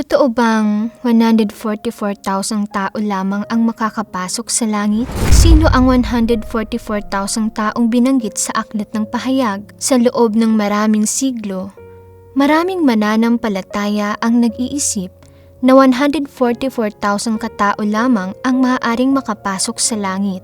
Totoo bang 144,000 tao lamang ang makakapasok sa langit? Sino ang 144,000 taong binanggit sa aklat ng pahayag sa loob ng maraming siglo? Maraming mananampalataya ang nag-iisip na 144,000 katao lamang ang maaaring makapasok sa langit.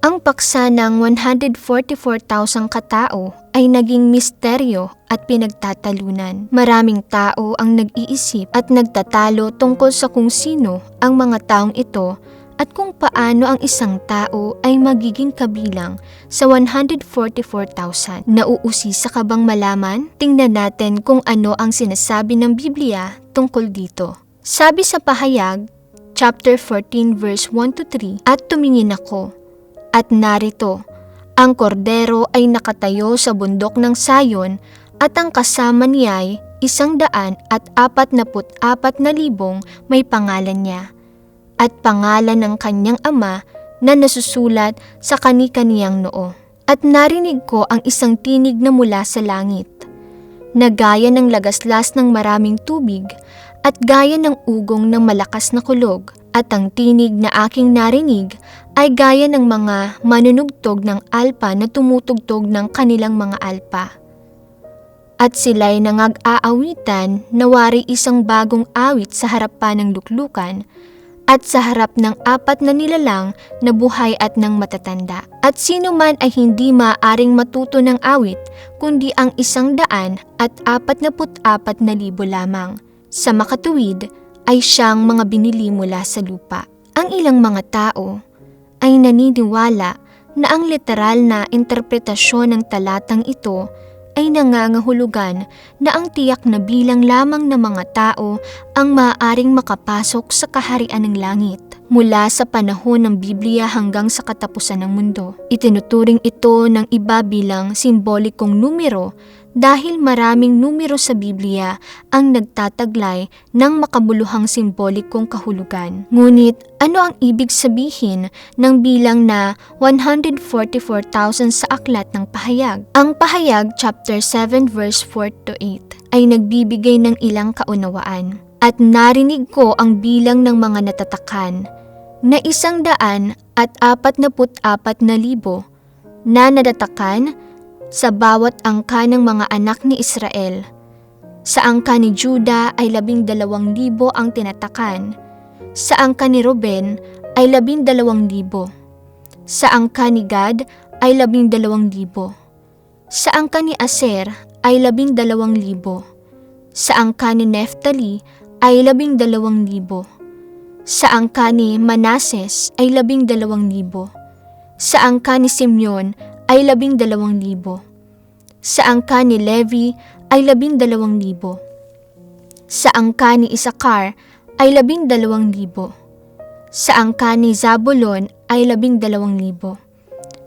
Ang paksa ng 144,000 katao ay naging misteryo at pinagtatalunan. Maraming tao ang nag-iisip at nagtatalo tungkol sa kung sino ang mga taong ito at kung paano ang isang tao ay magiging kabilang sa 144,000. Nauusisa ka bang malaman? Tingnan natin kung ano ang sinasabi ng Biblia tungkol dito. Sabi sa pahayag, chapter 14 verse 1 to 3, At tumingin ako, at narito, ang kordero ay nakatayo sa bundok ng sayon at ang kasama niya ay isang daan at apat na put apat na libong may pangalan niya at pangalan ng kanyang ama na nasusulat sa kani-kaniyang noo. At narinig ko ang isang tinig na mula sa langit, na gaya ng lagaslas ng maraming tubig at gaya ng ugong ng malakas na kulog at ang tinig na aking narinig ay gaya ng mga manunugtog ng alpa na tumutugtog ng kanilang mga alpa. At sila'y nangag-aawitan na wari isang bagong awit sa harapan ng luklukan at sa harap ng apat na nilalang na buhay at ng matatanda. At sino man ay hindi maaring matuto ng awit, kundi ang isang daan at apat na put-apat na libo lamang. Sa makatuwid, ay siyang mga binili mula sa lupa. Ang ilang mga tao ay naniniwala na ang literal na interpretasyon ng talatang ito ay nangangahulugan na ang tiyak na bilang lamang ng mga tao ang maaaring makapasok sa kaharian ng langit mula sa panahon ng Biblia hanggang sa katapusan ng mundo. Itinuturing ito ng iba bilang simbolikong numero dahil maraming numero sa Biblia ang nagtataglay ng makabuluhang simbolikong kahulugan. Ngunit ano ang ibig sabihin ng bilang na 144,000 sa aklat ng pahayag? Ang pahayag chapter 7 verse 4 to 8 ay nagbibigay ng ilang kaunawaan. At narinig ko ang bilang ng mga natatakan na isang daan at apat na put apat na libo na nadatakan sa bawat angka ng mga anak ni Israel. Sa angka ni Juda ay labing dalawang libo ang tinatakan. Sa angka ni Ruben ay labing dalawang libo. Sa angka ni Gad ay labing dalawang libo. Sa angka ni Aser ay labing dalawang libo. Sa angka ni Neftali ay labing dalawang libo. Sa angka ni Manases ay labing dalawang libo. Sa angka ni Simeon ay labing dalawang libo. Sa angka ni Levi ay labing dalawang libo. Sa angka ni Isakar ay labing dalawang libo. Sa angka ni Zabulon ay labing dalawang libo.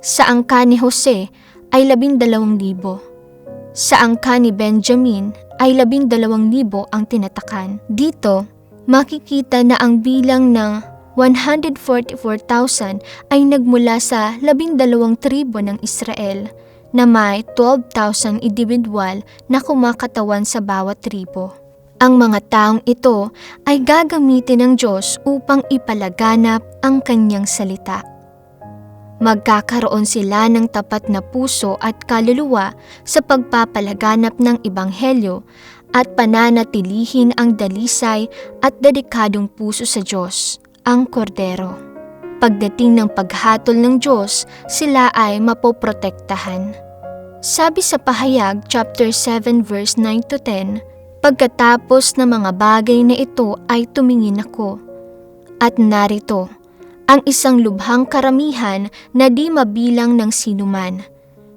Sa angka ni Jose ay labing dalawang libo. Sa angka ni Benjamin ay labing dalawang libo ang tinatakan. Dito, makikita na ang bilang ng 144,000 ay nagmula sa labing dalawang tribo ng Israel na may 12,000 individual na kumakatawan sa bawat tribo. Ang mga taong ito ay gagamitin ng Diyos upang ipalaganap ang kanyang salita. Magkakaroon sila ng tapat na puso at kaluluwa sa pagpapalaganap ng Ebanghelyo at pananatilihin ang dalisay at dedikadong puso sa Diyos, ang Kordero. Pagdating ng paghatol ng Diyos, sila ay mapoprotektahan. Sabi sa pahayag chapter 7 verse 9 to 10, Pagkatapos ng mga bagay na ito ay tumingin ako. At narito, ang isang lubhang karamihan na di mabilang ng sinuman,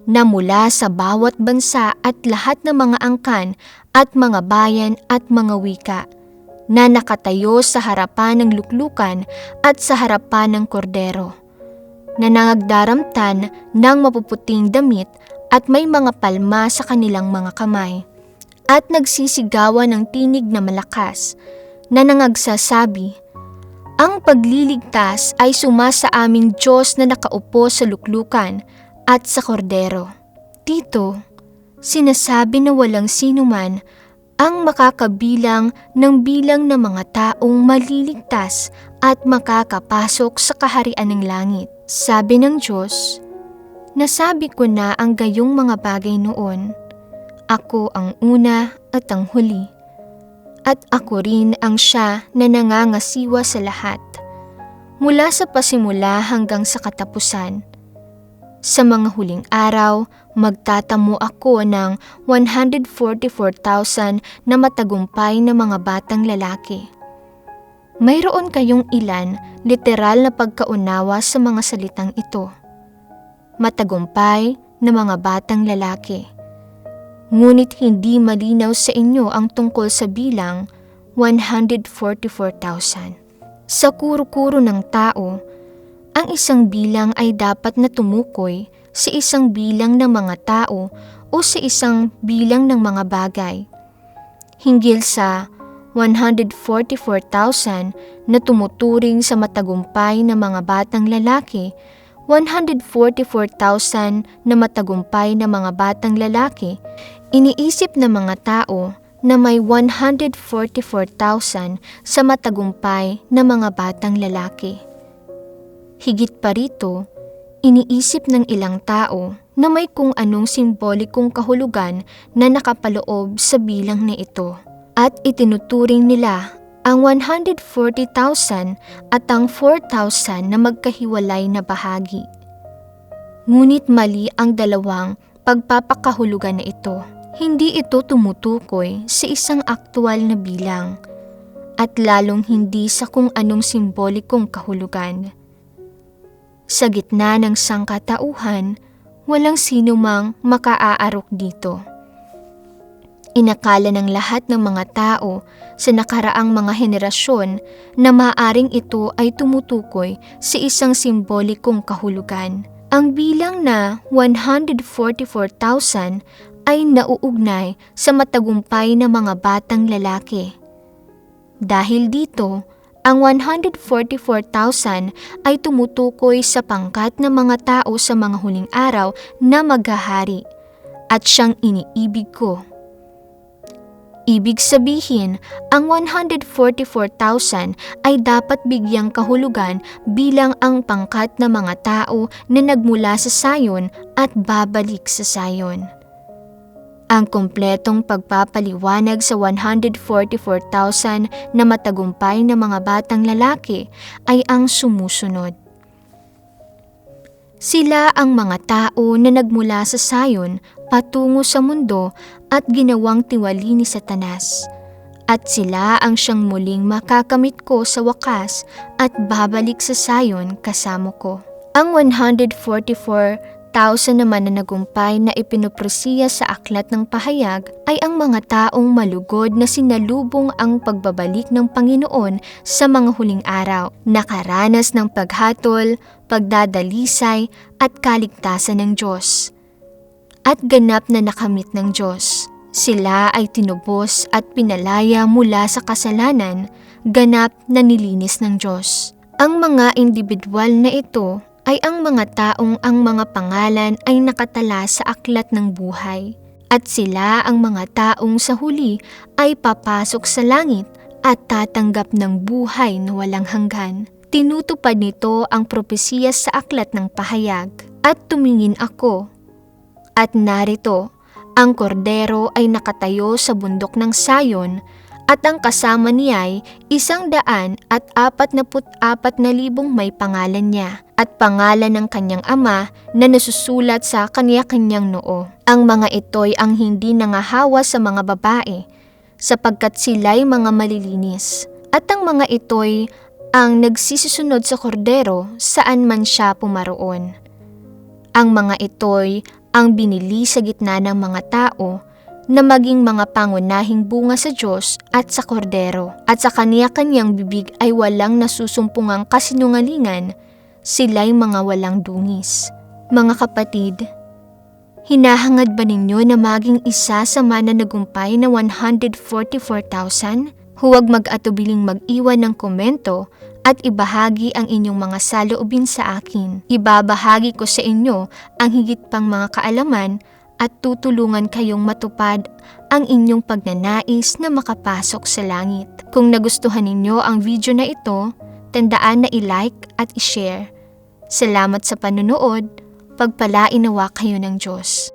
na mula sa bawat bansa at lahat ng mga angkan at mga bayan at mga wika, na nakatayo sa harapan ng luklukan at sa harapan ng kordero, na nangagdaramtan ng mapuputing damit at may mga palma sa kanilang mga kamay at nagsisigawan ng tinig na malakas na nangagsasabi, Ang pagliligtas ay suma sa aming Diyos na nakaupo sa luklukan at sa kordero. Dito, sinasabi na walang sinuman ang makakabilang ng bilang ng mga taong maliligtas at makakapasok sa kaharian ng langit. Sabi ng Diyos, Nasabi ko na ang gayong mga bagay noon. Ako ang una at ang huli. At ako rin ang siya na nangangasiwa sa lahat. Mula sa pasimula hanggang sa katapusan. Sa mga huling araw, magtatamo ako ng 144,000 na matagumpay na mga batang lalaki. Mayroon kayong ilan literal na pagkaunawa sa mga salitang ito. Matagumpay na mga batang lalaki. Ngunit hindi malinaw sa inyo ang tungkol sa bilang 144,000. Sa kuro-kuro ng tao, ang isang bilang ay dapat na tumukoy sa isang bilang ng mga tao o sa isang bilang ng mga bagay. Hinggil sa 144,000 na tumuturing sa matagumpay na mga batang lalaki, 144,000 na matagumpay na mga batang lalaki, iniisip ng mga tao na may 144,000 sa matagumpay na mga batang lalaki. Higit pa rito, iniisip ng ilang tao na may kung anong simbolikong kahulugan na nakapaloob sa bilang na ito at itinuturing nila ang 140,000 at ang 4,000 na magkahiwalay na bahagi. Ngunit mali ang dalawang pagpapakahulugan na ito. Hindi ito tumutukoy sa isang aktwal na bilang at lalong hindi sa kung anong simbolikong kahulugan. Sa gitna ng sangkatauhan, walang sino mang makaaarok dito. Inakala ng lahat ng mga tao sa nakaraang mga henerasyon na maaring ito ay tumutukoy sa isang simbolikong kahulugan. Ang bilang na 144,000 ay nauugnay sa matagumpay na mga batang lalaki. Dahil dito, ang 144,000 ay tumutukoy sa pangkat ng mga tao sa mga huling araw na maghahari at siyang iniibig ko. Ibig sabihin, ang 144,000 ay dapat bigyang kahulugan bilang ang pangkat ng mga tao na nagmula sa sayon at babalik sa sayon. Ang kumpletong pagpapaliwanag sa 144,000 na matagumpay na mga batang lalaki ay ang sumusunod. Sila ang mga tao na nagmula sa sayon patungo sa mundo at ginawang tiwali ni Satanas. At sila ang siyang muling makakamit ko sa wakas at babalik sa sayon kasamo ko. Ang 144 1,000 naman na nagumpay na ipinopresiya sa aklat ng pahayag ay ang mga taong malugod na sinalubong ang pagbabalik ng Panginoon sa mga huling araw, nakaranas ng paghatol, pagdadalisay at kaligtasan ng Diyos. At ganap na nakamit ng Diyos. Sila ay tinubos at pinalaya mula sa kasalanan, ganap na nilinis ng Diyos. Ang mga individual na ito ay ang mga taong ang mga pangalan ay nakatala sa aklat ng buhay. At sila ang mga taong sa huli ay papasok sa langit at tatanggap ng buhay na walang hanggan. Tinutupad nito ang propesiya sa aklat ng pahayag. At tumingin ako. At narito, ang kordero ay nakatayo sa bundok ng sayon at ang kasama niya ay isang daan at apat na apat na libong may pangalan niya at pangalan ng kanyang ama na nasusulat sa kanya-kanyang noo. Ang mga ito'y ang hindi nangahawa sa mga babae sapagkat sila'y mga malilinis. At ang mga ito'y ang nagsisisunod sa kordero saan man siya pumaroon. Ang mga ito'y ang binili sa gitna ng mga tao na maging mga pangunahing bunga sa Diyos at sa kordero. At sa kaniya-kanyang bibig ay walang nasusumpungang kasinungalingan, sila'y mga walang dungis. Mga kapatid, hinahangad ba ninyo na maging isa sa mananagumpay na 144,000? Huwag mag-atubiling mag-iwan ng komento at ibahagi ang inyong mga saloobin sa akin. Ibabahagi ko sa inyo ang higit pang mga kaalaman at tutulungan kayong matupad ang inyong pagnanais na makapasok sa langit. Kung nagustuhan ninyo ang video na ito, tandaan na i-like at i-share. Salamat sa panunood, pagpalainawa kayo ng Diyos.